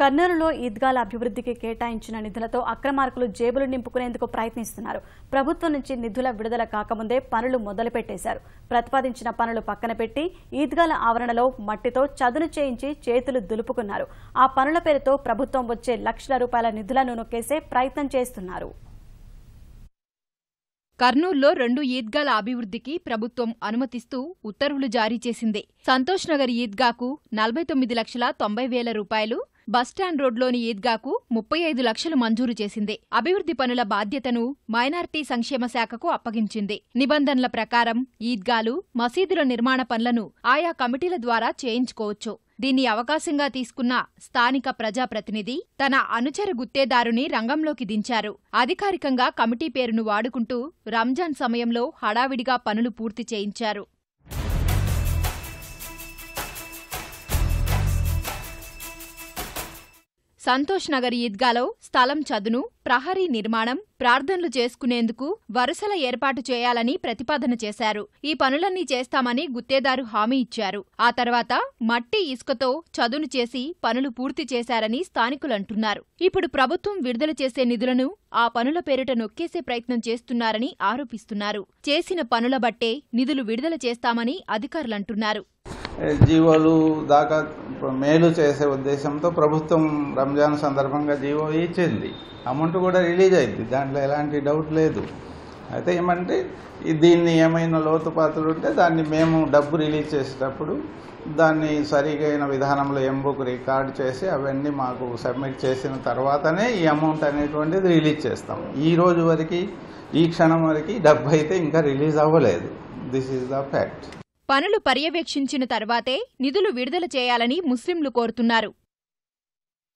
కర్నూలులో ఈద్గాల అభివృద్ధికి కేటాయించిన నిధులతో అక్రమార్కులు జేబులు నింపుకునేందుకు ప్రయత్నిస్తున్నారు. ప్రభుత్వం నుంచి నిధుల విడుదల కాకముందే పనులు మొదలుపెట్టేశారు. ప్రతిపాదించిన పనులు పక్కన పెట్టి ఈద్గాల ఆవరణలో మట్టితో చదును చేయించి చేతులు దులుపుకున్నారు. ఆ పనుల పేరుతో ప్రభుత్వం వచ్చే లక్షల రూపాయల నిధులను నొక్కేసే ప్రయత్నం చేస్తున్నారు. కర్నూల్లో రెండు ఈద్గాల అభివృద్ధికి ప్రభుత్వం అనుమతిస్తూ ఉత్తర్వులు జారీ చేసింది. సంతోష్ నగర్ ఈద్గాకు నలభై తొమ్మిది లక్షల తొంభై వేల రూపాయలు బస్టాండ్ రోడ్లోని ఈద్గాకు ముప్పై ఐదు లక్షలు మంజూరు చేసింది. అభివృద్ధి పనుల బాధ్యతను మైనార్టీ సంక్షేమ శాఖకు అప్పగించింది. నిబంధనల ప్రకారం ఈద్గాలు మసీదుల నిర్మాణ పనులను ఆయా కమిటీల ద్వారా చేయించుకోవచ్చు. దీన్ని అవకాశంగా తీసుకున్న స్థానిక ప్రజాప్రతినిధి తన అనుచర గుత్తేదారుని రంగంలోకి దించారు. అధికారికంగా కమిటీ పేరును వాడుకుంటూ రంజాన్ సమయంలో హడావిడిగా పనులు పూర్తి చేయించారు. సంతోష్ నగర్ ఈద్గాలో స్థలం చదును ప్రహరీ నిర్మాణం ప్రార్థనలు చేసుకునేందుకు వరుసల ఏర్పాటు చేయాలని ప్రతిపాదన చేశారు. ఈ పనులన్నీ చేస్తామని గుత్తేదారు హామీ ఇచ్చారు. ఆ తర్వాత మట్టి ఇసుకతో చదును చేసి పనులు పూర్తి చేశారని స్థానికులంటున్నారు ఇప్పుడు ప్రభుత్వం విడుదల చేసే నిధులను ఆ పనుల పేరిట నొక్కేసే ప్రయత్నం చేస్తున్నారని ఆరోపిస్తున్నారు. చేసిన పనుల బట్టే నిధులు విడుదల చేస్తామని అధికారులంటున్నారు జీవోలు దాకా మేలు చేసే ఉద్దేశంతో ప్రభుత్వం రంజాన్ సందర్భంగా జీవో ఇచ్చింది. అమౌంట్ కూడా రిలీజ్ అయింది. దాంట్లో ఎలాంటి డౌట్ లేదు. అయితే ఏమంటే దీన్ని ఏమైనా లోతుపాతులు ఉంటే దాన్ని మేము డబ్బు రిలీజ్ చేసేటప్పుడు దాన్ని సరిగైన విధానంలో ఎంబుక్ రికార్డ్ చేసి అవన్నీ మాకు సబ్మిట్ చేసిన తర్వాతనే ఈ అమౌంట్ అనేటువంటిది రిలీజ్ చేస్తాం. ఈ రోజు వరకు ఈ క్షణం వరకు డబ్బు అయితే ఇంకా రిలీజ్ అవ్వలేదు. దిస్ ఈజ్ ద ఫ్యాక్ట్ పనులు పర్యవేక్షించిన తర్వాతే నిధులు విడుదల చేయాలని ముస్లింలు కోరుతున్నారు.